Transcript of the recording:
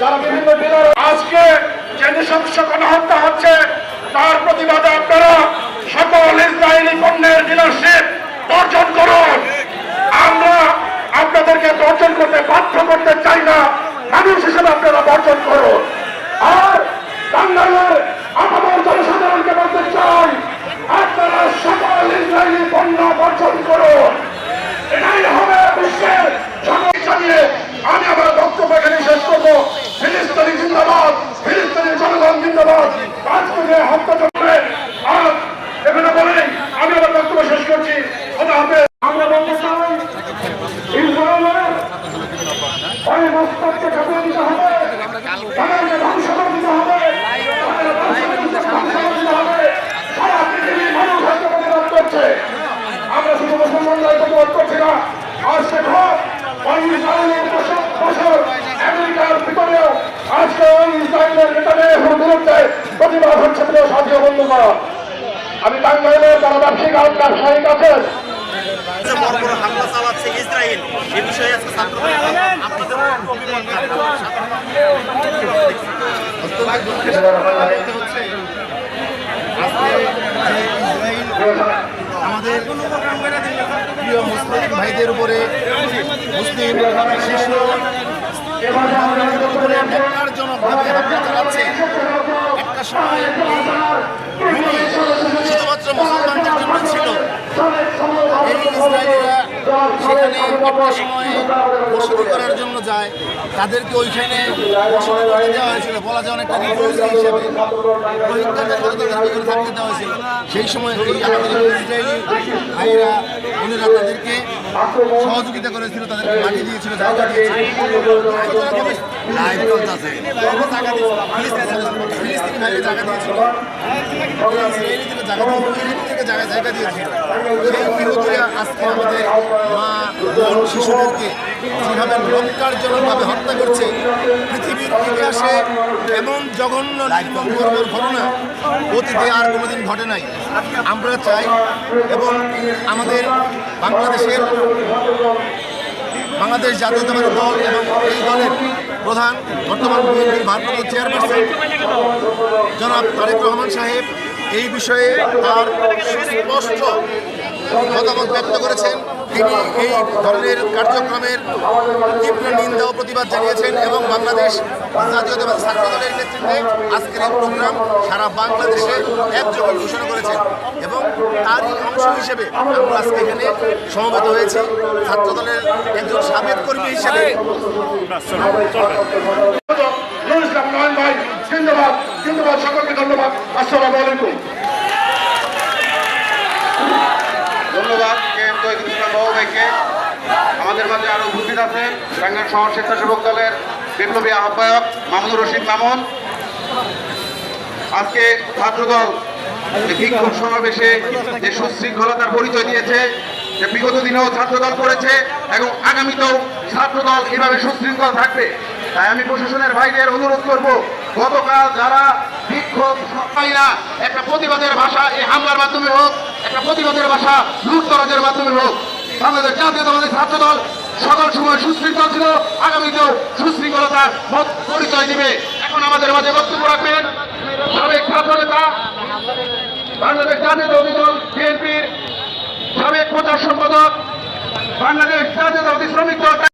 যারা বিভিন্ন জেলার আজকে যে নৃশংস গণহত্যা হচ্ছে, তার প্রতিবাদে আপনারা সকল ইসরায়েলি পণ্যের ডিলারশিপ বর্জন করুন। আমরা আপনাদেরকে বর্জন করতে বাধ্য করতে চাই না। মানুষ হিসেবে আপনারা বর্জন করুন আর বাংলাদেশের আপামর জনসাধারণকে বলতে চাই আপনারা সকল ইসরায়েলি পণ্য বর্জন করুন এটাই হবে বিশ্বের সবাই জানিয়ে আমি আমার বক্তব্য এখানে শেষ করব ফিলিস্তিনি জিন্দাবাদ ফিলিস্তিনি জনগণ জিন্দাবাদ আজকে যে হত্যা চলবে আজ এখানে বলেই আমি আমার বক্তব্য শেষ করছি খোদা হাফেজ আমরা বলতে চাই ইসরায়েলের ওই কাটিয়ে দিতে হবে তাদেরকে ধ্বংস করে দিতে হবে করে সারা পৃথিবীর মানুষ আজকে প্রতিবাদ করছে আমরা শুধু আমি টাঙ্গাইলের যারা ব্যবসায়িক আর ব্যবসায়িক হামলা চালাচ্ছে ইসরায়েল এ বিষয়ে আজকে ছাত্রদের আপনাদের একটু অভিমত থাকবে। আমাদের প্রিয় মুসলিম ভাইদের উপরে মুসলিম শিশু উপরে চালাচ্ছে একটা সময় এই ভূমি শুধুমাত্র মুসলমানদের জন্য ছিল এই ইসরায়েলিরা সেখানে একটা সময় বসতি করার জন্য যায়। তাদেরকে ওইখানে বসতি করতে দেওয়া হয়েছিল। বলা যায় অনেকটা রিফিউজি হিসেবে। রোহিঙ্গাদের সাথে তাদেরকে থাকতে দেওয়া হয়েছিল। সেই সময় এই আমাদের ইসরায়েলি ভাইয়েরা ওনারা তাদেরকে সহযোগিতা করেছিল তাদেরকে মাটি দিয়েছিল জায়গা শিশুদেরকে যেভাবে লঙ্কারজনকভাবে হত্যা করছে পৃথিবীর ইতিহাসে এমন জঘন্য নির্মম ঘটনা অতীতে আর কোনোদিন ঘটে নাই। আমরা চাই এবং আমাদের বাংলাদেশের বাংলাদেশ জাতীয়তাবাদী দল এবং এই দলের প্রধান বর্তমান বিএনপির ভারপ্রাপ্ত চেয়ারপারসন জনাব তারেক রহমান সাহেব এই বিষয়ে তার সুস্পষ্ট মতামত ব্যক্ত করেছেন। তিনি এই ধরনের কার্যক্রমের তীব্র নিন্দা ও প্রতিবাদ জানিয়েছেন এবং বাংলাদেশ জাতীয়তাবাদী ছাত্র দলের নেতৃত্বে আজকের এই প্রোগ্রাম সারা বাংলাদেশে একযোগে ঘোষণা করেছেন এবং তারই অংশ হিসেবে আমরা আজকে এখানে সমবেত হয়েছি। ছাত্র দলের একজন সাবেক কর্মী হিসেবে। জিন্দাবাদ সকলকে ধন্যবাদ। আসসালামু আলাইকুম। ধন্যবাদ আমাদের মাঝে আরও উপস্থিত আছেন টাঙ্গাইল শহর স্বেচ্ছাসেবক দলের বিপ্লবী আহ্বায়ক মামুনুর রশিদ মামুন। আজকে ছাত্রদল বিক্ষোভ সমাবেশে যে সুশৃঙ্খলতার পরিচয় দিয়েছে, যে বিগত দিনেও ছাত্রদল করেছে এবং আগামীতেও ছাত্রদল এভাবে সুশৃঙ্খল থাকবে, তাই আমি প্রশাসনের ভাইদের অনুরোধ করব গতকাল যারা বিক্ষোভ পাই না, একটা প্রতিবাদের ভাষা এই হামলার মাধ্যমে হোক, একটা প্রতিবাদের ভাষা লুটতরাজের মাধ্যমে হোক, বাংলাদেশ জাতীয়তাবাদী ছাত্রদল সকল সময় সুশৃঙ্খল ছিল, আগামীতেও সুশৃঙ্খলতার মত পরিচয় দিবে। এখন আমাদের মাঝে বক্তব্য রাখবেন সাবেক ছাত্র নেতা, বাংলাদেশ জাতীয়তাবাদী দল বিএনপির সাবেক প্রচার সম্পাদক, বাংলাদেশ জাতীয়তাবাদী শ্রমিক দল